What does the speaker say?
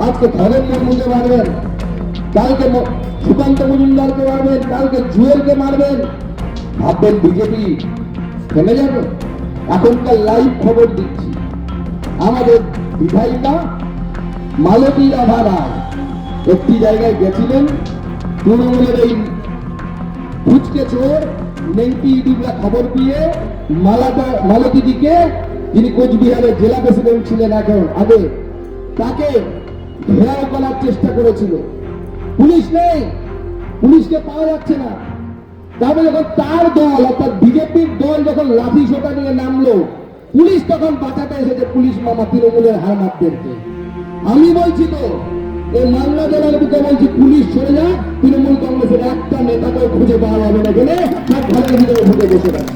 আজকে ধরেন মুর্মুকে মারবেন কালকে সুকান্ত মজুমদারকে মারবেন, কালকে জুয়েলকে মারবেন। ভাববেন বিজেপি থেমে যাবে। এখনকার লাইভ খবর দিচ্ছি। আমাদের বিধায়িকা মালতী রাভা রায় একটি জায়গায় গেছিলেন। তৃণমূলের এই ফুচকে চোর, নেংটি ইডিরা খবর পেয়ে মালাদা মালতীদিকে তিনি কোচবিহারের জেলা প্রেসিডেন্ট ছিলেন এখন, আগে, তাকে ঘেরাও করার চেষ্টা করেছিল। পুলিশ নেই। পুলিশকে পাওয়া যাচ্ছে না। তারপরে যখন তার দল, অর্থাৎ বিজেপির দল যখন লাঠি সোটা নিয়ে নামলো, পুলিশ তখন বাঁচাতে এসেছে পুলিশ মামা তৃণমূলের হারমাতদেরকে আমি বলছি তো, এই মালদা জেলার বুকে বলছি পুলিশ সরে যাক, তৃণমূল কংগ্রেসের একটা নেতাকেও খুঁজে পাওয়া যাবে না বলে সব ঘরের ভিতরে ঢুকে বসে আছে